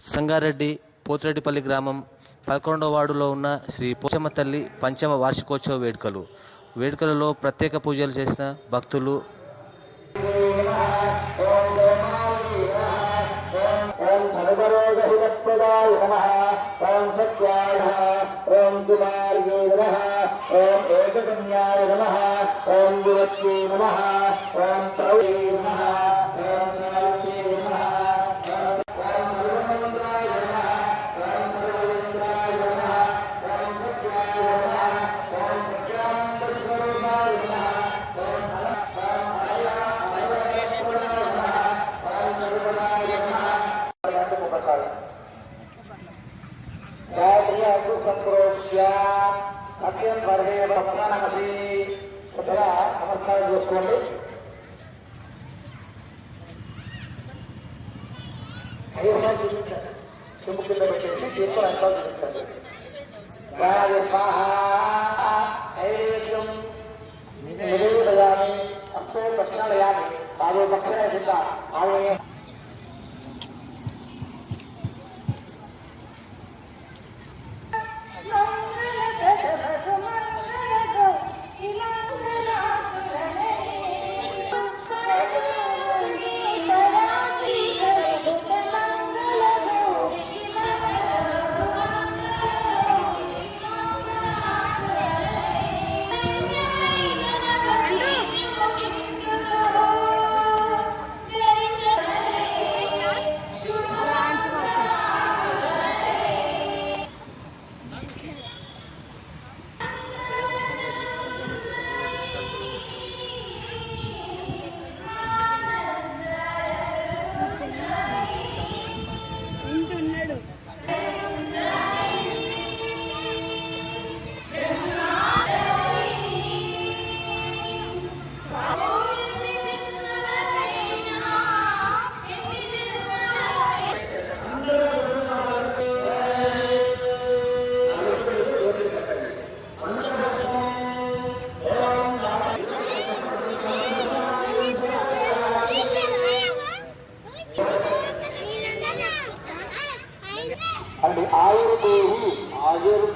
సంగారెడ్డి పోతిరెడ్డిపల్లి గ్రామం పదకొండవ వార్డులో ఉన్న శ్రీ పోచమ్మ తల్లి పంచమ వార్షికోత్సవ వేడుకలు. వేడుకలలో ప్రత్యేక పూజలు చేసిన భక్తులు ఓం గాయత్రి సంప్రోష్య సత్యం వర్హే ప్రమాణమసి కొత్తగా నమస్కారం చేసుకోండి. చెంపు కింద పెట్టేసి తీర్పు అంతా చూపించండి. గాయ స్వాహ ఐవేద్యం ఆరు పక్కనే సిద్ధ ఆవే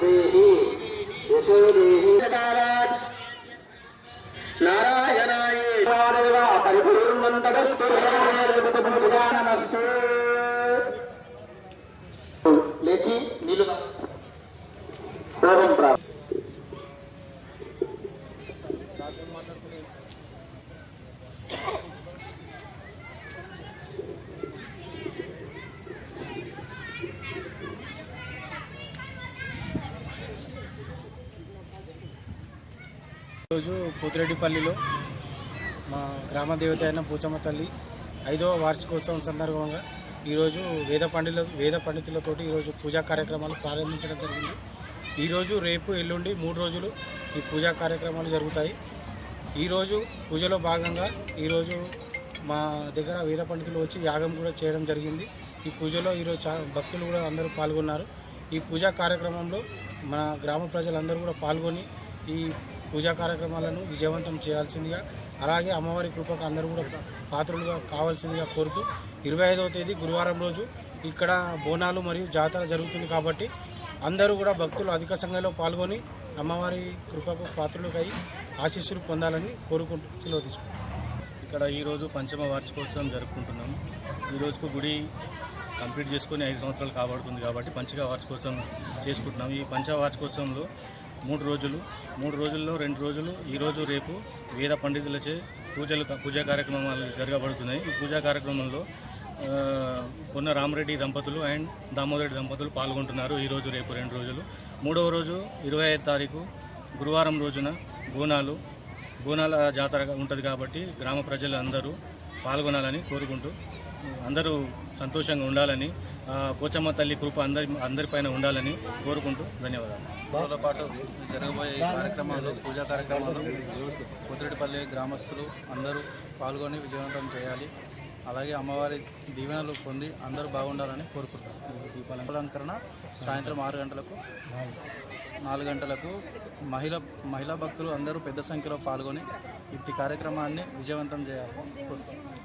ఆయుర్దేహి యశోదేహి నారాయణాయ పరిపూర్ణంతగస్తు లేచి నిలుగా కోపం ప్రాప్తి ఈరోజు పోతిరెడ్డిపల్లిలో మా గ్రామ దేవత అయిన పూచమ్మ తల్లి ఐదవ వార్షికోత్సవం సందర్భంగా ఈరోజు వేద పండితుల వేద పండితులతోటి ఈరోజు పూజా కార్యక్రమాలు ప్రారంభించడం జరిగింది. ఈరోజు రేపు ఎల్లుండి మూడు రోజులు ఈ పూజా కార్యక్రమాలు జరుగుతాయి. ఈరోజు పూజలో భాగంగా ఈరోజు మా దగ్గర వేద పండితులు వచ్చి యాగం కూడా చేయడం జరిగింది. ఈ పూజలో ఈరోజు భక్తులు కూడా అందరూ పాల్గొన్నారు. ఈ పూజా కార్యక్రమంలో మన గ్రామ ప్రజలందరూ కూడా పాల్గొని ఈ పూజా కార్యక్రమాలను విజయవంతం చేయాల్సిందిగా అలాగే అమ్మవారి కృపకు అందరూ కూడా పాత్రలుగా కావాల్సిందిగా కోరుతూ ఇరవై ఐదవ తేదీ గురువారం రోజు ఇక్కడ బోనాలు మరియు జాతర జరుగుతుంది కాబట్టి అందరూ కూడా భక్తులు అధిక సంఖ్యలో పాల్గొని అమ్మవారి కృపకు పాత్రలుగా ఆశీస్సులు పొందాలని కోరుకుంటూ సెలవు తీసుకుంటాం ఇక్కడ ఈరోజు పంచమ వార్షికోత్సవం జరుపుకుంటున్నాం. ఈ రోజుకు గుడి కంప్లీట్ చేసుకొని ఐదు సంవత్సరాలు కాబడుతుంది కాబట్టి పంచమ వార్షికోత్సవం చేసుకుంటున్నాం. ఈ పంచ వార్షికోత్సవంలో మూడు రోజులు మూడు రోజుల్లో రెండు రోజులు ఈరోజు రేపు వేద పండితులచే పూజలు పూజా కార్యక్రమాలు జరగబడుతున్నాయి. ఈ పూజా కార్యక్రమంలో పొన్న రామరెడ్డి దంపతులు అండ్ దామోదరెడ్డి దంపతులు పాల్గొంటున్నారు ఈ రోజు రేపు రెండు రోజులు. మూడవ రోజు ఇరవై ఐదు తారీఖు గురువారం రోజున బోనాలు బోనాల జాతర ఉంటుంది కాబట్టి గ్రామ ప్రజలు అందరూ పాల్గొనాలని కోరుకుంటూ అందరూ సంతోషంగా ఉండాలని పోచమ్మ తల్లి కృప అందరి అందరిపైన ఉండాలని కోరుకుంటూ ధన్యవాదాలు. రోజుల పాటు జరగబోయే కార్యక్రమాలు పూజా కార్యక్రమాలు కుదిరెడ్డిపల్లి గ్రామస్తులు అందరూ పాల్గొని విజయవంతం చేయాలి. అలాగే అమ్మవారి దీవెనలు పొంది అందరూ బాగుండాలని కోరుకుంటారు దీపాలంకరణ సాయంత్రం ఆరు గంటలకు నాలుగు గంటలకు మహిళ మహిళా భక్తులు అందరూ పెద్ద సంఖ్యలో పాల్గొని ఇట్టి కార్యక్రమాన్ని విజయవంతం చేయాలి కోరుకుంటారు